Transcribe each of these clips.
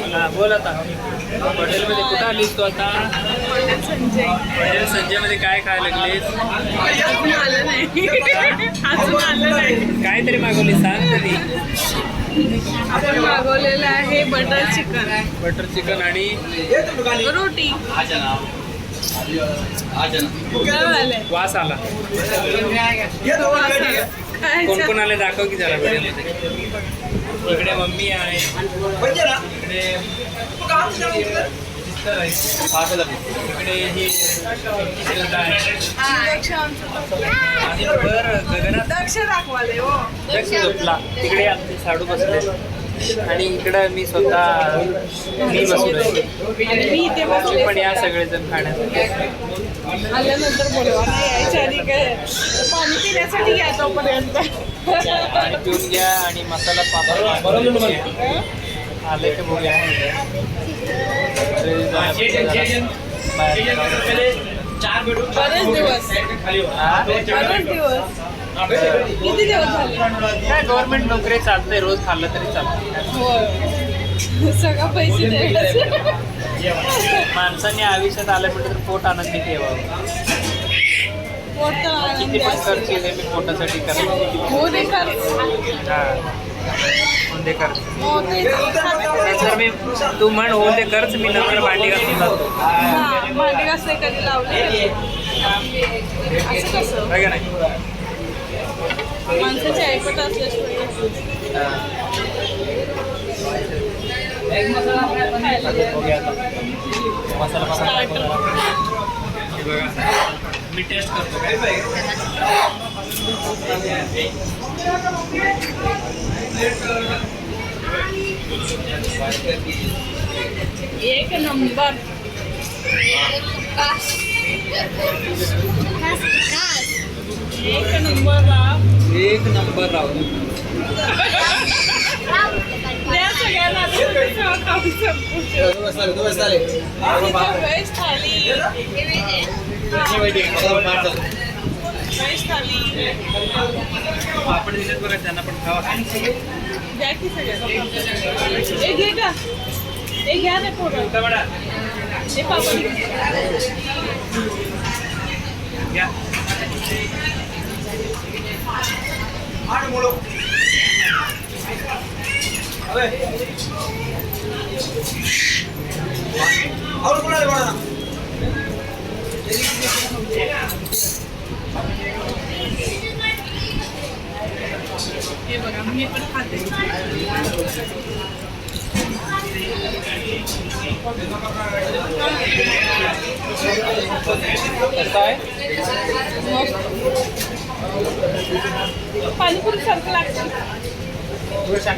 हा बोल आता. हॉटेलमध्ये कुठं आलीस तू आता? संजय हॉटेल संजयमध्ये काय खायला लागलीस? अजून आलं नाही. अजून आलं नाही. काहीतरी मागवली सांग तरी आपण मागवलेलं आहे बटर चिकन बटर चिकन आणि? रोटी. काय वास आला. काय कोण कोण आले दाखव की जरा व्हिडिओमध्ये इकडे मम्मी आहे. इकडे sister आहे. इकडे ही श्रद्धा आहे. वर गगनात दक्ष दाखवाले हो. झोपला तिकडे आमचे साडू बसले. आणि इकडं मी स्वतः मी बसले पण या सगळेजण खाण्यासाठी. आल्यानंतर बोलवा. नाही यायच्या आधी काय? पाणी पिण्यासाठी या तोपर्यंत. आणि पिऊन घ्या आणि मसाला पापड आले की बघूया बरेच दिवस? बरेच दिवस. किती दिवस झाले? काय गव्हर्नमेंट नोकरी चालते रोज खाल्लं तरी चालतं सगळं पैसे माणसाने आयुष्यात आलं म्हणजे तर पोट आनंदी ठेवावं. आनंदी किती पण. खर्च येते मी पोटासाठी करायचं हो दे कर हा. कोणते खर्च. हो ते नंतर मी तू म्हण हो ते खर्च मी नंतर भांडी घालून जातो हा भांडी घासले कधी लावले. असं कसं? आहे का नाही? माणसाची ऐकत असल्याशिवाय. मसाला मसाला हे मी टेस्ट करतो. काय एक नंबर. एक नंबर राव. एक नंबर त्या सगळ्यांना आता थाली पापड दिलेत बघा त्यांना पण खावा द्या की हे घे का हे घ्या ना पोरं हे पापड घ्या हे म्हणा मी पण खाते. कसं आहे? पाणीपुरी सारखं लागतं. कसं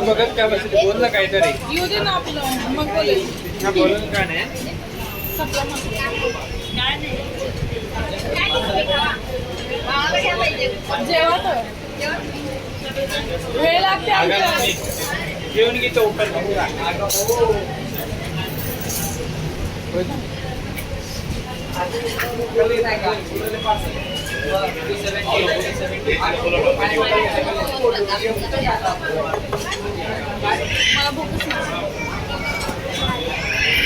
बघत काय बसली बोल ना काहीतरी. येऊ दे ना आपलं. मग बोलेल बोलून का नाही? जेवा तर वेळ लागते मला भूकच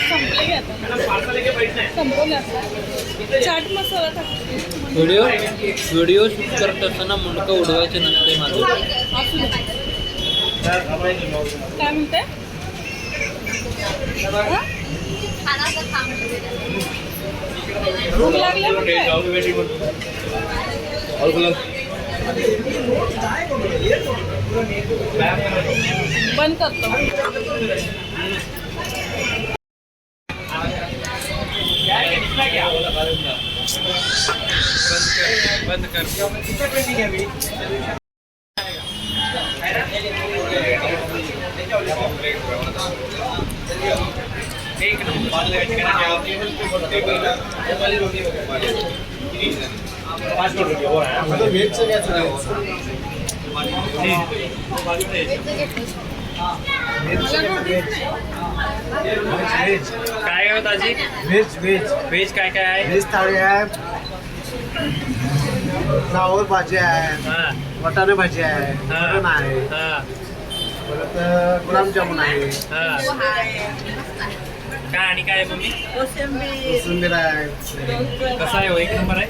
संपले घे आता संपवले आता चाट मसाला टाक व्हिडिओ व्हिडिओ शूट करत असताना मुंडकं उडवायचं नसते माझं काय म्हणते भूक लागली बंद करतो. बंद कर काय होत आजी व्हेज व्हेज व्हेज काय काय आहे व्हेज थाळी आहे फ्लावर भाजी आहे हा वाटाणे भाजी आहे मटण आहे हा परत गुलाबजामुन आहे हा काय आणि काय आहे मम्मी? कोशिंबीर कसं आहे हो? एक नंबर आहे?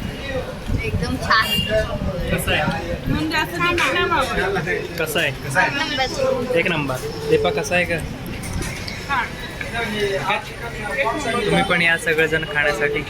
एकदम छान. कसं आहे? म्हणजे असं तिखट नाही बाबा. छान आहे. कसं आहे? कसं आहे? एक नंबर. दीपा कसं आहे का? छान. तुम्ही पण या सगळेजण खाण्यासाठी.